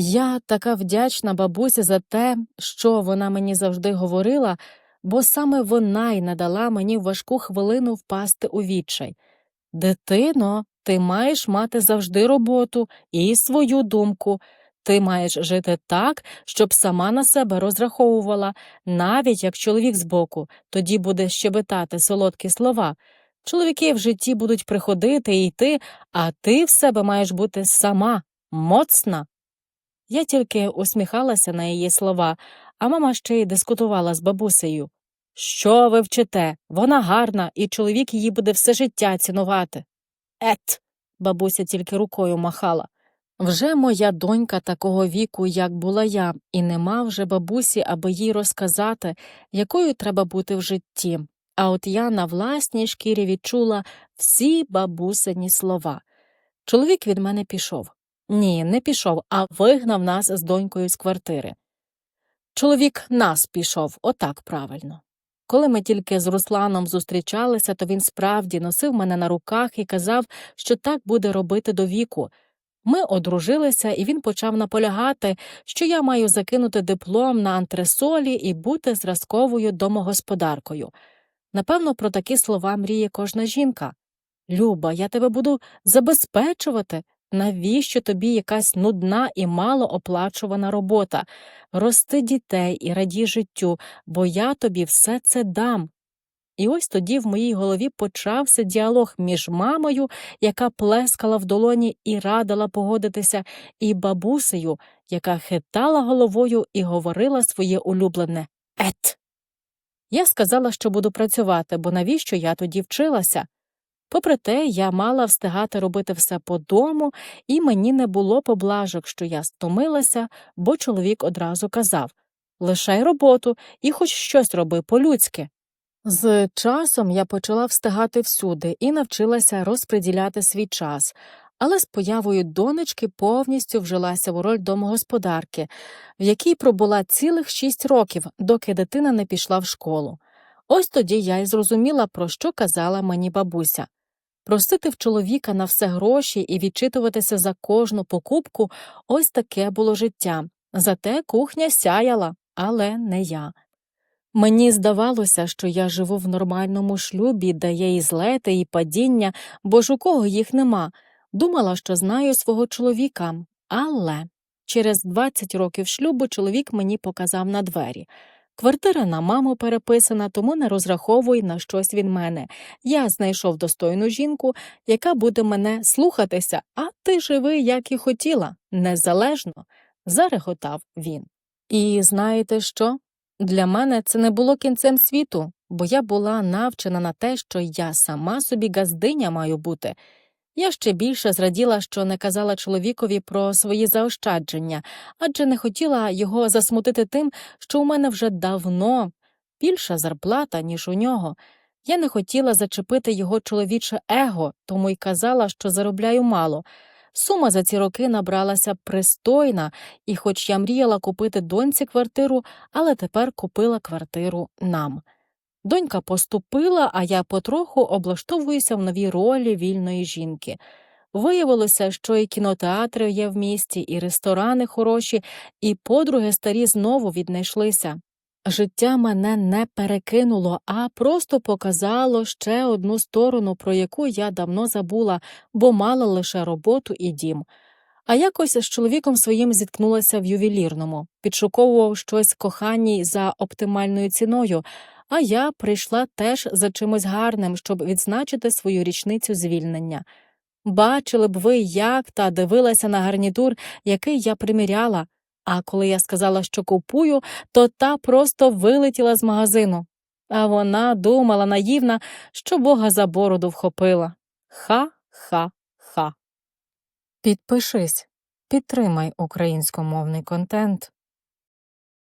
Я така вдячна бабусі за те, що вона мені завжди говорила, бо саме вона й надала мені важку хвилину впасти у відчай. Дитино, ти маєш мати завжди роботу і свою думку. Ти маєш жити так, щоб сама на себе розраховувала, навіть як чоловік збоку, тоді буде щебетати солодкі слова. Чоловіки в житті будуть приходити і йти, а ти в себе маєш бути сама, моцна. Я тільки усміхалася на її слова, а мама ще й дискутувала з бабусею. Що ви вчите? Вона гарна, і чоловік її буде все життя цінувати. Ет. бабуся тільки рукою махала. Вже моя донька такого віку, як була я, і нема вже бабусі, аби їй розказати, якою треба бути в житті. А от я на власній шкірі відчула всі бабусині слова. Чоловік від мене пішов. Ні, не пішов, а вигнав нас з донькою з квартири. Чоловік нас пішов, отак правильно. Коли ми тільки з Русланом зустрічалися, то він справді носив мене на руках і казав, що так буде робити до віку. Ми одружилися, і він почав наполягати, що я маю закинути диплом на антресолі і бути зразковою домогосподаркою. Напевно, про такі слова мріє кожна жінка. Люба, я тебе буду забезпечувати. Навіщо тобі якась нудна і малооплачувана робота? Рости дітей і радій життю, бо я тобі все це дам. І ось тоді в моїй голові почався діалог між мамою, яка плескала в долоні і радила погодитися, і бабусею, яка хитала головою і говорила своє улюблене Ет. Я сказала, що буду працювати, бо навіщо я тоді вчилася? Попри те, я мала встигати робити все по дому, і мені не було поблажок, що я стомилася, бо чоловік одразу казав лишай роботу і хоч щось роби по-людськи. З часом я почала встигати всюди і навчилася розподіляти свій час, але з появою донечки повністю вжилася в роль домогосподарки, в якій пробула цілих шість років, доки дитина не пішла в школу. Ось тоді я й зрозуміла, про що казала мені бабуся. Просити в чоловіка на все гроші і відчитуватися за кожну покупку ось таке було життя. Зате кухня сяяла, але не я. Мені здавалося, що я живу в нормальному шлюбі, де є і злети, і падіння, бо ж у кого їх нема. Думала, що знаю свого чоловіка, але через 20 років шлюбу чоловік мені показав на двері. Квартира на маму переписана, тому не розраховуй на щось від мене. Я знайшов достойну жінку, яка буде мене слухатися, а ти живи, як і хотіла, незалежно, зареготав він. І знаєте що? Для мене це не було кінцем світу, бо я була навчена на те, що я сама собі газдиня маю бути. Я ще більше зраділа, що не казала чоловікові про свої заощадження, адже не хотіла його засмутити тим, що у мене вже давно більша зарплата, ніж у нього. Я не хотіла зачепити його чоловіче его, тому й казала, що заробляю мало. Сума за ці роки набралася пристойна, і хоч я мріяла купити доньці квартиру, але тепер купила квартиру нам. Донька поступила, а я потроху облаштовуюся в новій ролі вільної жінки. Виявилося, що і кінотеатри є в місті, і ресторани хороші, і подруги старі знову віднайшлися. Життя мене не перекинуло, а просто показало ще одну сторону, про яку я давно забула, бо мала лише роботу і дім. А якось з чоловіком своїм зіткнулася в ювелірному, підшуковував щось коханій за оптимальною ціною, а я прийшла теж за чимось гарним, щоб відзначити свою річницю звільнення. Бачили б ви, як та дивилася на гарнітур, який я приміряла. А коли я сказала, що купую, то та просто вилетіла з магазину. А вона думала наївна, що бога за бороду вхопила. Ха-ха-ха. Підпишись, підтримай українськомовний контент.